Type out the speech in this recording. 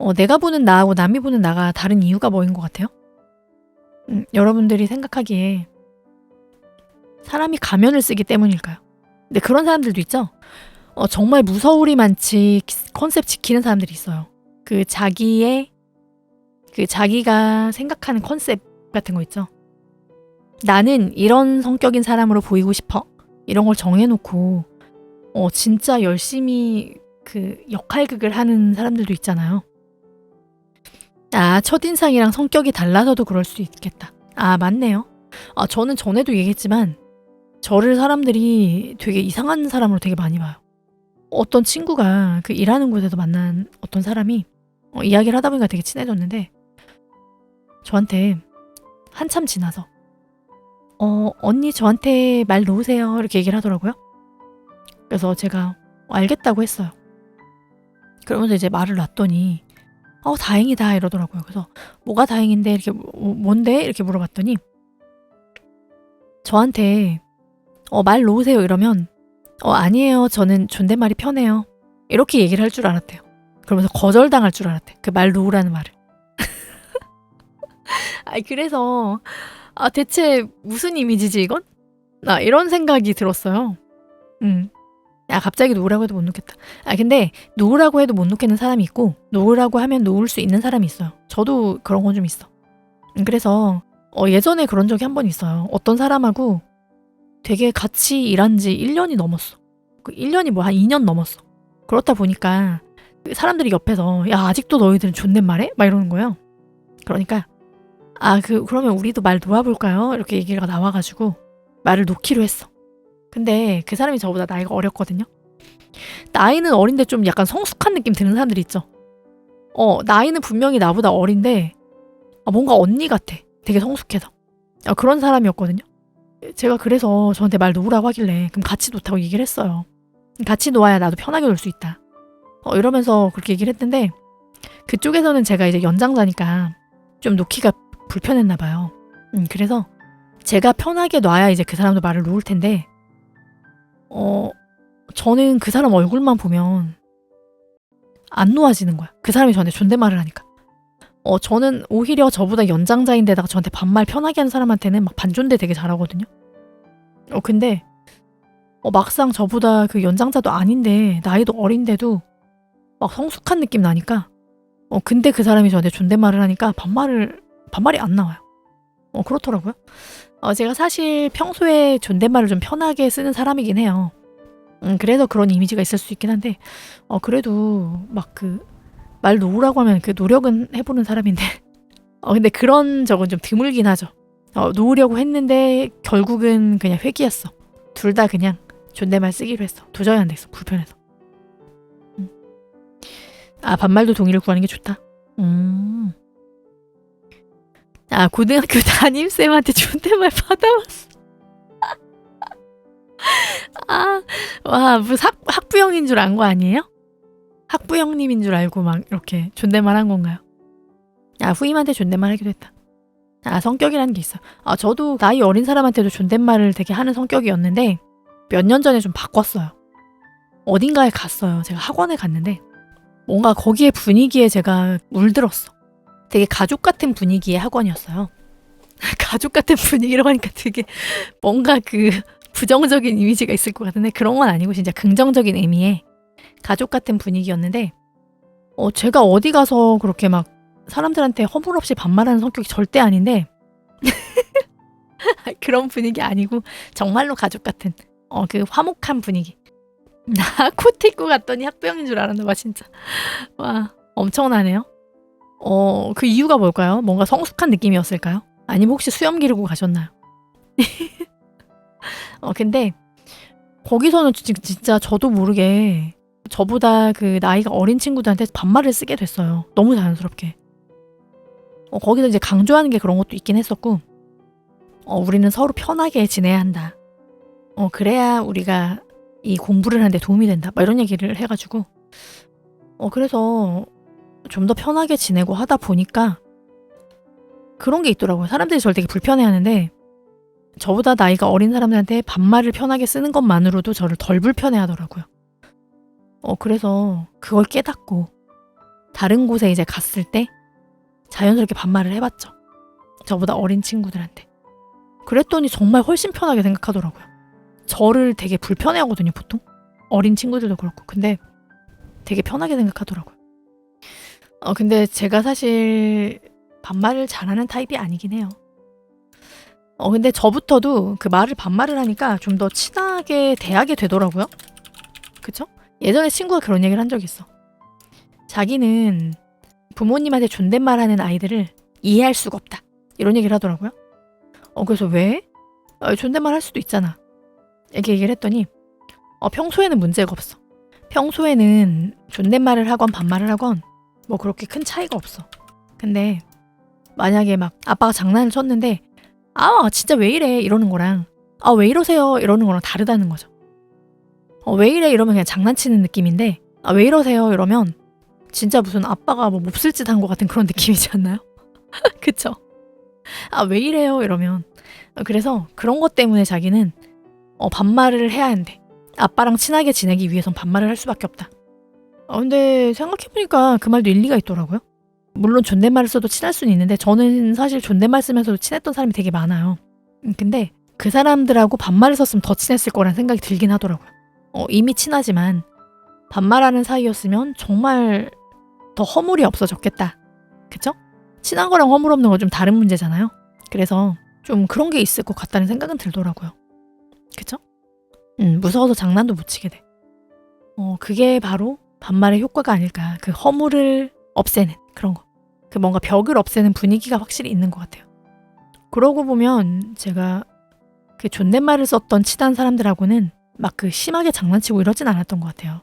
어, 내가 보는 나하고 남이 보는 나가 다른 이유가 뭐인 것 같아요? 음, 여러분들이 생각하기에 사람이 가면을 쓰기 때문일까요? 근데 그런 사람들도 있죠. 어, 정말 무서울이 많지 컨셉 지키는 사람들이 있어요. 그 자기의 그 자기가 생각하는 컨셉 같은 거 있죠. 나는 이런 성격인 사람으로 보이고 싶어. 이런 걸 정해놓고 어 진짜 열심히 그 역할극을 하는 사람들도 있잖아요. 아 첫인상이랑 성격이 달라서도 그럴 수 있겠다. 아 맞네요. 아 저는 전에도 얘기했지만 저를 사람들이 되게 이상한 사람으로 되게 많이 봐요. 어떤 친구가 그 일하는 곳에서 만난 어떤 사람이 어, 이야기를 하다 보니까 되게 친해졌는데 저한테 한참 지나서 어 언니 저한테 말 놓으세요 이렇게 얘기를 하더라고요. 그래서 제가 어, 알겠다고 했어요. 그러면서 이제 말을 놨더니 어 다행이다 이러더라고요. 그래서 뭐가 다행인데 이렇게 뭐, 뭔데 이렇게 물어봤더니 저한테 어 말 놓으세요 이러면 어 아니에요 저는 존댓말이 편해요 이렇게 얘기를 할 줄 알았대요. 그러면서 거절당할 줄 알았대. 그 말 놓으라는 말을. 아 그래서 아 대체 무슨 이미지지 이건? 나 이런 생각이 들었어요. 음. 아 갑자기 놓으라고 해도 못 놓겠다. 아 근데 놓으라고 해도 못 놓겠는 사람이 있고 놓으라고 하면 놓을 수 있는 사람이 있어요. 저도 그런 건 좀 있어. 음, 그래서 어, 예전에 그런 적이 한 번 있어요. 어떤 사람하고 되게 같이 일한 지 1년이 넘었어. 그 1년이 뭐 한 2년 넘었어. 그렇다 보니까 그 사람들이 옆에서 야 아직도 너희들은 존댓말해? 막 이러는 거예요. 그러니까 아 그 그러면 우리도 말 놓아볼까요? 이렇게 얘기가 나와가지고 말을 놓기로 했어. 근데 그 사람이 저보다 나이가 어렸거든요. 나이는 어린데 좀 약간 성숙한 느낌 드는 사람들이 있죠. 어 나이는 분명히 나보다 어린데 아, 뭔가 언니 같아. 되게 성숙해서 아, 그런 사람이었거든요. 제가 그래서 저한테 말 놓으라고 하길래 그럼 같이 놓다고 얘기를 했어요. 같이 놓아야 나도 편하게 놀 수 있다. 어, 이러면서 그렇게 얘기를 했는데 그쪽에서는 제가 이제 연장자니까 좀 놓기가 불편했나 봐요. 음, 그래서 제가 편하게 놔야 이제 그 사람도 말을 놓을 텐데 어 저는 그 사람 얼굴만 보면 안 놓아지는 거야. 그 사람이 저한테 존댓말을 하니까. 어 저는 오히려 저보다 연장자인데다가 저한테 반말 편하게 하는 사람한테는 막 반존대 되게 잘하거든요. 어 근데 어 막상 저보다 그 연장자도 아닌데 나이도 어린데도 막 성숙한 느낌 나니까 어 근데 그 사람이 저한테 존댓말을 하니까 반말을 반말이 안 나와요. 어 그렇더라고요. 어 제가 사실 평소에 존댓말을 좀 편하게 쓰는 사람이긴 해요. 음 그래서 그런 이미지가 있을 수 있긴 한데 어 그래도 막 그 말 놓으라고 하면 그 노력은 해보는 사람인데 어 근데 그런 적은 좀 드물긴 하죠. 어 놓으려고 했는데 결국은 그냥 회기였어. 둘 다 그냥 존댓말 쓰기로 했어. 도저히 안 됐어. 불편해서. 음. 아 반말도 동의를 구하는 게 좋다. 음. 아 고등학교 담임쌤한테 존댓말. 아, 와, 무슨 학, 학부형인 줄 안 거 아니에요? 학부형님인 줄 알고 막 이렇게 존댓말 한 건가요? 아, 후임한테 존댓말 하기도 했다. 아, 성격이라는 게 있어. 아, 저도 나이 어린 사람한테도 존댓말을 되게 하는 성격이었는데 몇 년 전에 좀 바꿨어요. 어딘가에 갔어요. 제가 학원에 갔는데 뭔가 거기에 분위기에 제가 물들었어. 되게 가족 같은 분위기의 학원이었어요. 가족 같은 분위기라고 하니까 되게 뭔가 그 부정적인 이미지가 있을 것 같은데 그런 건 아니고 진짜 긍정적인 의미의 가족 같은 분위기였는데 어 제가 어디 가서 그렇게 막 사람들한테 허물없이 반말하는 성격이 절대 아닌데 그런 분위기 아니고 정말로 가족 같은 어 그 화목한 분위기. 나 코트 입고 갔더니 학부형인 줄 알았나 봐 진짜. 와 엄청나네요 어 그 이유가 뭘까요 뭔가 성숙한 느낌이었을까요 아니면 혹시 수염 기르고 가셨나요 어 근데 거기서는 진- 진짜 저도 모르게 저보다 그 나이가 어린 친구들한테 반말을 쓰게 됐어요. 너무 자연스럽게. 어, 거기서 이제 강조하는 게 그런 것도 있긴 했었고, 어, 우리는 서로 편하게 지내야 한다. 어, 그래야 우리가 이 공부를 하는데 도움이 된다. 막 이런 얘기를 해가지고, 어, 그래서 좀 더 편하게 지내고 하다 보니까 그런 게 있더라고요. 사람들이 저를 되게 불편해 하는데, 저보다 나이가 어린 사람들한테 반말을 편하게 쓰는 것만으로도 저를 덜 불편해 하더라고요. 어, 그래서 그걸 깨닫고, 다른 곳에 이제 갔을 때 자연스럽게 반말을 해봤죠. 저보다 어린 친구들한테. 그랬더니 정말 훨씬 편하게 생각하더라고요. 저를 되게 불편해하거든요, 보통. 어린 친구들도 그렇고. 근데 되게 편하게 생각하더라고요. 어, 근데 제가 사실 반말을 잘하는 타입이 아니긴 해요. 어, 근데 저부터도 그 말을 반말을 하니까 좀 더 친하게 대하게 되더라고요. 그쵸? 예전에 친구가 그런 얘기를 한 적이 있어. 자기는 부모님한테 존댓말 하는 아이들을 이해할 수가 없다. 이런 얘기를 하더라고요. 어, 그래서 왜? 어, 존댓말 할 수도 있잖아. 이렇게 얘기를 했더니, 어, 평소에는 문제가 없어. 평소에는 존댓말을 하건 반말을 하건 뭐 그렇게 큰 차이가 없어. 근데 만약에 막 아빠가 장난을 쳤는데, 아, 진짜 왜 이래? 이러는 거랑, 아, 왜 이러세요? 이러는 거랑 다르다는 거죠. 어, 왜 이래? 이러면 그냥 장난치는 느낌인데, 아, 왜 이러세요? 이러면 진짜 무슨 아빠가 뭐 몹쓸 짓 한 것 같은 그런 느낌이지 않나요? 그쵸? 아, 왜 이래요? 이러면. 어, 그래서 그런 것 때문에 자기는 어, 반말을 해야 한대. 아빠랑 친하게 지내기 위해선 반말을 할 수밖에 없다. 어, 근데 생각해보니까 그 말도 일리가 있더라고요. 물론 존댓말을 써도 친할 수는 있는데 저는 사실 존댓말 쓰면서도 친했던 사람이 되게 많아요. 음, 근데 그 사람들하고 반말을 썼으면 더 친했을 거란 생각이 들긴 하더라고요. 어, 이미 친하지만 반말하는 사이였으면 정말 더 허물이 없어졌겠다. 그쵸? 친한 거랑 허물 없는 건좀 다른 문제잖아요. 그래서 좀 그런 게 있을 것 같다는 생각은 들더라고요. 그쵸? 음, 무서워서 장난도 못 치게 돼. 어, 그게 바로 반말의 효과가 아닐까. 그 허물을 없애는 그런 거. 그 뭔가 벽을 없애는 분위기가 확실히 있는 것 같아요. 그러고 보면 제가 그 존댓말을 썼던 친한 사람들하고는 막 그 심하게 장난치고 이러진 않았던 것 같아요.